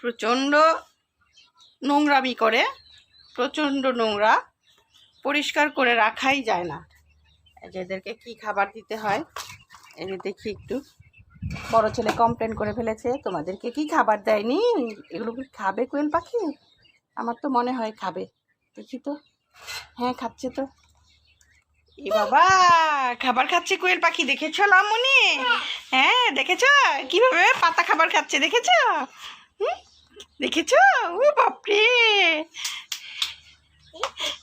প্রচণ্ড নোংরামি করে, প্রচণ্ড নোংরা, পরিষ্কার করে রাখাই যায় না। এদেরকে কী খাবার দিতে হয়? এই দেখি একটু। বড় ছেলে কমপ্লেন করে ফেলেছে, তোমাদেরকে কি খাবার দেয়নি? এগুলো কি খাবে কোয়েল পাখি? আমার তো মনে হয় খাবে। দেখি তো। হ্যাঁ খাচ্ছে তো। এ বাবা, খাবার খাচ্ছে কোয়েল পাখি, দেখেছ লামনি হ্যাঁ দেখেছ? কীভাবে পাতা খাবার খাচ্ছে, দেখেছ? দেখেছ? ও বাপরে!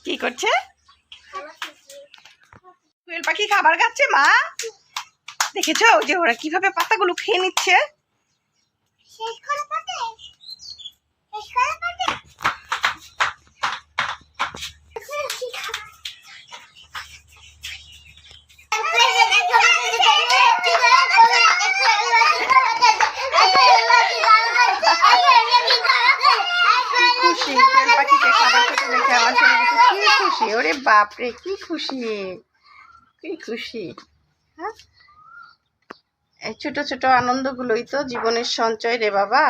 কি করছে? কোয়েল পাখি খাবার খাচ্ছে, মা? দেখেছ যে ওরা কীভাবে পাতাগুলো খেয়ে নিচ্ছে? কোয়েল পাখিকে খাবার খেতে দেখে আমার ছেলে কি খুশি? ওরে বাপরে, কি খুশি? কি খুশি? হ্যাঁ? এই ছোট ছোট আনন্দগুলোই তো জীবনের সঞ্চয় রে বাবা।